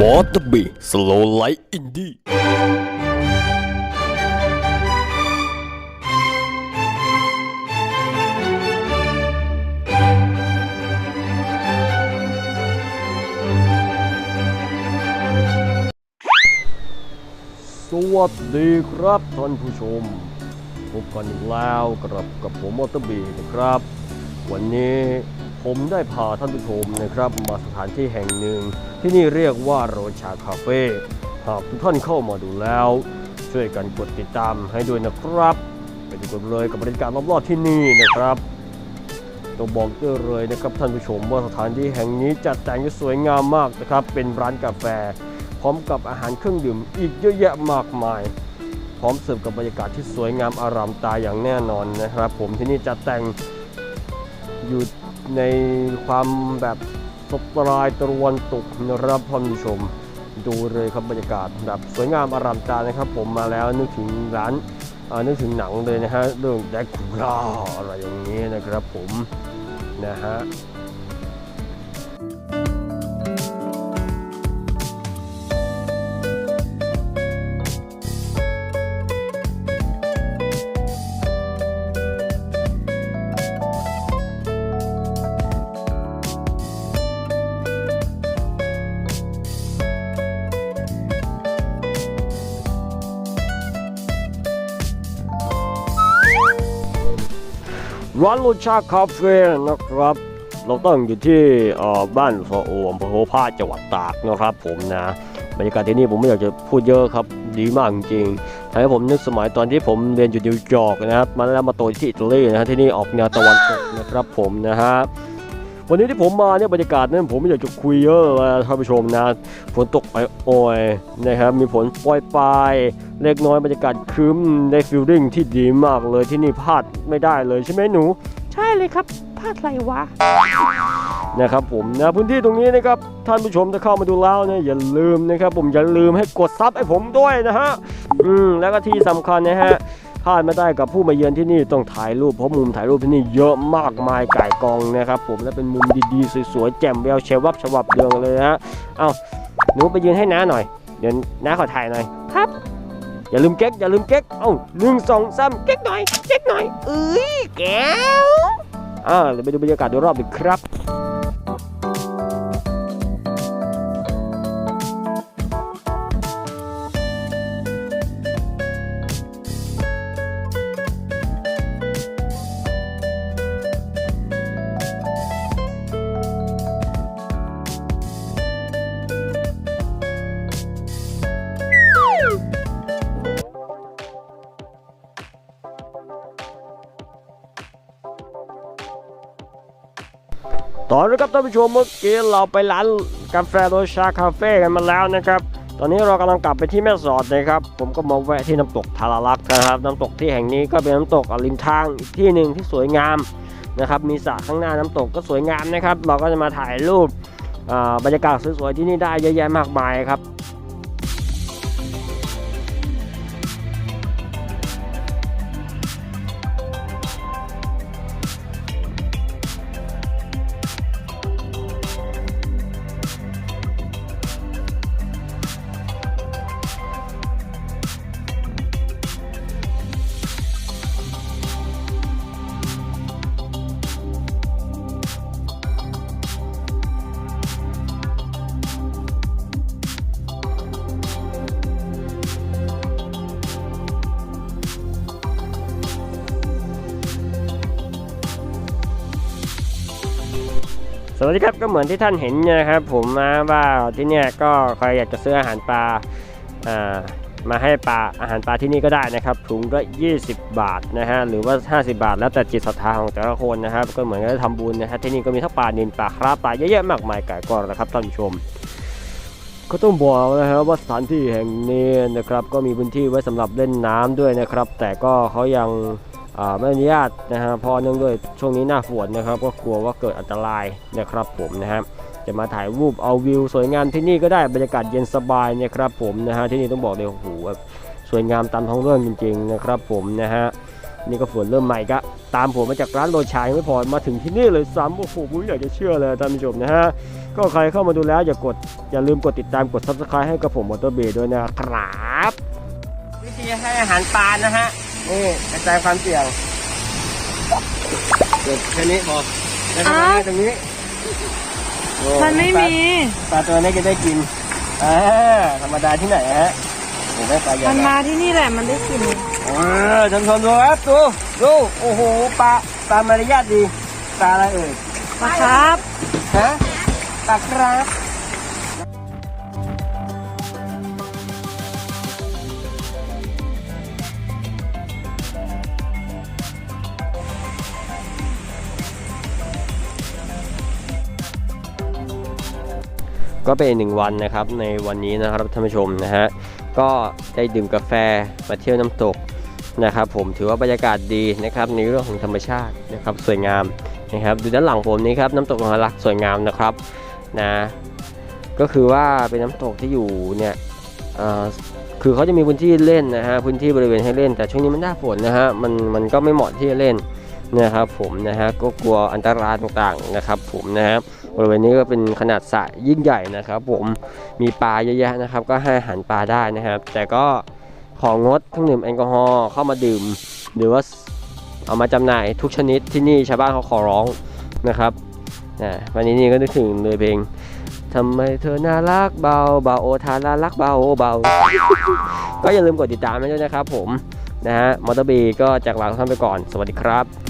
มอตบีสโลไลท์อินดี้สวัสดีครับท่านผู้ชม พบกันอีกแล้วกับกับผมมอเตอร์บีนะครับ วันนี้ ผมได้พาท่านผู้ชมนะครับมาสถานที่แห่งหนึ่ง ที่นี่เรียกว่าโรชาคาเฟ่หากทุกท่านเข้ามาดูแล้ว ช่วยกันกดติดตามให้ด้วยนะครับ ไปดูกันเลยกับบรรยากาศรอบๆที่นี่นะครับต้องบอกได้เลยนะครับท่านผู้ชมว่าสถานที่แห่งนี้จัดแต่งสวยงามมากนะครับ เป็นร้านกาแฟ พร้อมกับอาหารเครื่องดื่มอีกเยอะแยะมากมาย พร้อมเสิร์ฟกับบรรยากาศที่สวยงามอารามตาอย่างแน่นอนนะครับ ผมที่นี่จัดแต่งอยู่ ในความแบบสไตล์ตะวันตกนะครับท่านผู้ชมดูเลยครับบรรยากาศแบบสวยงามอารามตานะครับ ผมมาแล้วนึกถึงร้านนึกถึงหนังเลยนะฮะเรื่องแดกคูล่าอะไรอย่างนี้นะครับผมนะฮะ ร้านโรชาคาเฟ่นะครับ เราตั้งอยู่ที่บ้านฟอโออำเภอโพพาจังหวัดตากนะครับ ผมนะบรรยากาศที่นี่ผมไม่อยากจะพูดเยอะครับ ดีมากจริงๆทำให้ผมนึกสมัยตอนที่ผมเรียนอยู่นิวยอร์กนะครับมาแล้วมาโตที่อิตาลีนะฮะที่นี่ออกแนวตะวันตกนะครับผมนะฮะ วันนี้ที่ผมมาเนี่ยบรรยากาศนั้นผมไม่อยากจะคุยเยอะเลยท่านผู้ชมนะฝนตกไปโอยนะครับมีฝนปล่อยปลายๆเล็กน้อยบรรยากาศครึ้มได้ฟิลลิ่งที่ดีมากเลยที่นี่พลาดไม่ได้เลยใช่ไหมหนู ใช่เลยครับพลาดอะไรวะนะครับผมนะพื้นที่ตรงนี้นะครับท่านผู้ชมถ้าเข้ามาดูแล้วเนี่ยอย่าลืมนะครับ ผมอย่าลืมให้กดซับให้ผมด้วยนะฮะอืมแล้วก็ที่สำคัญนะฮะ พลาดไม่ได้กับผู้มาเยือนที่นี่ต้องถ่ายรูปเพราะมุมถ่ายรูปที่นี่เยอะมากมายไก่กองนะครับผมและเป็นมุมดีๆสวยๆแจ่มแววเชวับฉบับเดืองเลยนะฮะเอ้าหนูไปยืนให้น้าหน่อย เดี๋ยวน้าขอถ่ายหน่อยครับอย่าลืมเก๊กอย่าลืมเก๊กเอ้าหนึ่งสองสามเก๊กหน่อยเช็คหน่อยเอ้ยแก้วอ่าเดี๋ยวไปดูบรรยากาศโดยรอบอีครับ ตอนนี้ครับท่านผู้ชมเมื่อกี้เราไปร้านกาแฟโรชาคาเฟ่กันมาแล้วนะครับ ตอนนี้เรากำลังกลับไปที่แม่สอดนะครับ ผมก็มาแวะที่น้ำตกทาราลักษ์นะครับ น้ำตกที่แห่งนี้ก็เป็นน้ำตกริมทางอีกที่หนึ่งที่สวยงามนะครับ มีสระข้างหน้าน้ำตกก็สวยงามนะครับ เราก็จะมาถ่ายรูปบรรยากาศสวยๆที่นี่ได้เยอะแยะมากมายครับ สวัสดีครับก็เหมือนที่ท่านเห็นนะครับ ผมมาว่าที่เนี่ยก็ใครอยากจะซื้ออาหารปลาอ่ามาให้ปลาอาหารปลาที่นี่ก็ได้นะครับถุงก็ 20 บาทนะฮะหรือว่า 50 บาท แล้วแต่จิตศรัทธาของแต่ละคนนะครับ ก็เหมือนกับทำบุญนะฮะที่นี่ก็มีทั้งปลานินปลาคราบปลาเยอะแยะมากมายไก่กองนะครับท่านผู้ชม ก็ต้องบอกนะครับว่าสถานที่แห่งนี้นะครับ ก็มีพื้นที่ไว้สำหรับเล่นน้ำด้วยนะครับ แต่ก็เขายัง ไม่อนุญาตนะฮะพอเนื่องด้วยช่วงนี้หน้าฝนนะครับ ก็กลัวว่าเกิดอันตรายนะครับผมนะฮะจะมาถ่ายรูปเอาวิว สวยงามที่นี่ก็ได้บรรยากาศเย็นสบายนะครับผมนะฮะที่นี่ต้องบอกเลยโอ้โหแบบสวยงามตามท้องเรื่องจริง ๆ นะครับผมนะฮะนี่ก็ฝนเริ่มใหม่ก็ตามผมมาจากร้านโรชายไม่พอมาถึงที่นี่เลยซ้ำโอ้โหผมอยากจะเชื่อเลยท่านผู้ชมนะฮะก็ใครเข้ามาดูแล้วอย่ากดอย่าลืมกดติดตามกด subscribe ให้กับผมมอเตอร์เบย์ด้วยนะครับวิธีให้อาหารปลานะฮะ นี่กระจายความเสี่ยงเดี๋ยวแค่นี้พอแล้วก็มาตรงนี้โอ้มันไม่มีปลาตัวนี้ก็ได้กินอ่าธรรมดาที่ไหนฮะเห็นไหมปลาใหญ่มันนะมาที่นี่แหละมันได้กลิ่นเออชมชมดูครับดูดูโอ้โหปลาปลามารยาทดีปลาอะไรเอ่ยนะครับฮะปลาครับ ก็เป็นหนึ่งวันนะครับในวันนี้นะครับท่านผู้ชมนะฮะก็ได้ดื่มกาแฟมาเที่ยวน้ำตกนะครับผมถือว่าบรรยากาศดีนะครับในเรื่องของธรรมชาตินะครับสวยงามนะครับดูด้านหลังผมนี้ครับน้ำตกมหาลักษณ์สวยงามนะครับนะก็คือว่าเป็นน้ำตกที่อยู่เนี่ยคือเขาจะมีพื้นที่เล่นนะฮะพื้นที่บริเวณให้เล่น แต่ช่วงนี้มันหน้าฝนนะฮะมันมันก็ไม่เหมาะที่จะเล่นนะครับผมนะฮะก็กลัวอันตรายต่างๆนะครับผมนะฮะบ บริเวณนี้ก็เป็นขนาดสระยิ่งใหญ่นะครับ ผมมีปลาเยอะแยะนะครับ ก็ให้อาหารปลาได้นะครับ แต่ก็ของงดเครื่องดื่มแอลกอฮอล์เข้ามาดื่ม หรือว่าเอามาจำหน่ายทุกชนิดที่นี่ชาวบ้านเขาขอร้องนะครับนะวันนี้นี่ก็นึกถึงเลยเพลงทำไมเธอน่ารักเบาเบาโอทาน่ารักเบาเบา ก็อย่าลืมกดติดตามด้วยนะครับผมนะฮะมอเตอร์บีก็จากลาทุกท่านไปก่อน สวัสดีครับ